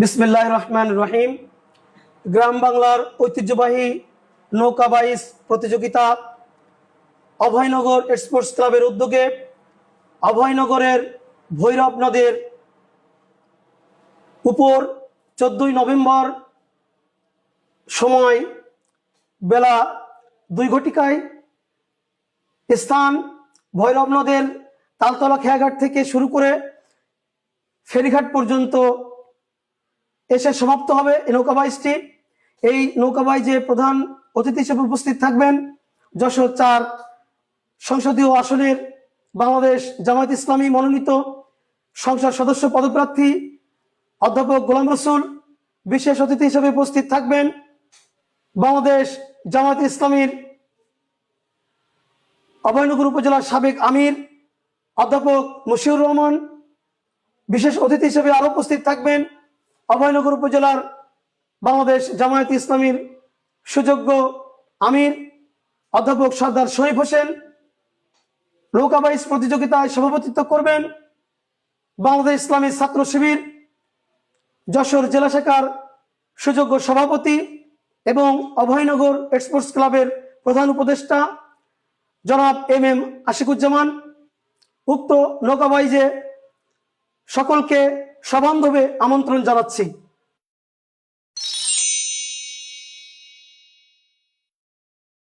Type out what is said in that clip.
বিসমিল্লাহ রহমান রহিম। গ্রাম বাংলার ঐতিহ্যবাহী নৌকা বাইস প্রতিযোগিতা অভয়নগর স্পোর্টস ক্লাবের উদ্যোগে অভয়নগরের ভৈরব নদের উপর চোদ্দই নভেম্বর সময় বেলা দুই ঘটিকায় স্থান ভৈরব নদের তালতলা খেয়াঘাট থেকে শুরু করে ফেরিঘাট পর্যন্ত এসে সমাপ্ত হবে এই নৌকাবাইজটি এই নৌকাবাইজে প্রধান অতিথি হিসেবে উপস্থিত থাকবেন, যশোর চার সংসদীয় আসনের বাংলাদেশ জামায়াত ইসলামী মনোনীত সংসদ সদস্য পদপ্রার্থী অধ্যাপক গোলাম রসুল, বিশেষ অতিথি হিসেবে উপস্থিত থাকবেন বাংলাদেশ জামায়াত ইসলামীর অভয়নগর উপজেলার সাবেক আমির অধ্যাপক মশিউর রহমান, বিশেষ অতিথি হিসেবে আরও উপস্থিত থাকবেন অভয়নগর উপজেলার বাংলাদেশ জামায়াত ইসলামীর সুযোগ্য আমির অধ্যাপক সর্দার শরীফ হোসেন নৌকাবাইজ প্রতিযোগিতায় সভাপতিত্ব করবেন বাংলাদেশ ইসলামী ছাত্র শিবির যশোর জেলা শাখার সুযোগ্য সভাপতি এবং অভয়নগর স্পোর্টস ক্লাবের প্রধান উপদেষ্টা জনাব এম এম আশিকুজ্জামান, উক্ত নৌকাবাইজে সকলকে সবান্ধবে আমন্ত্রণ জানাচ্ছি।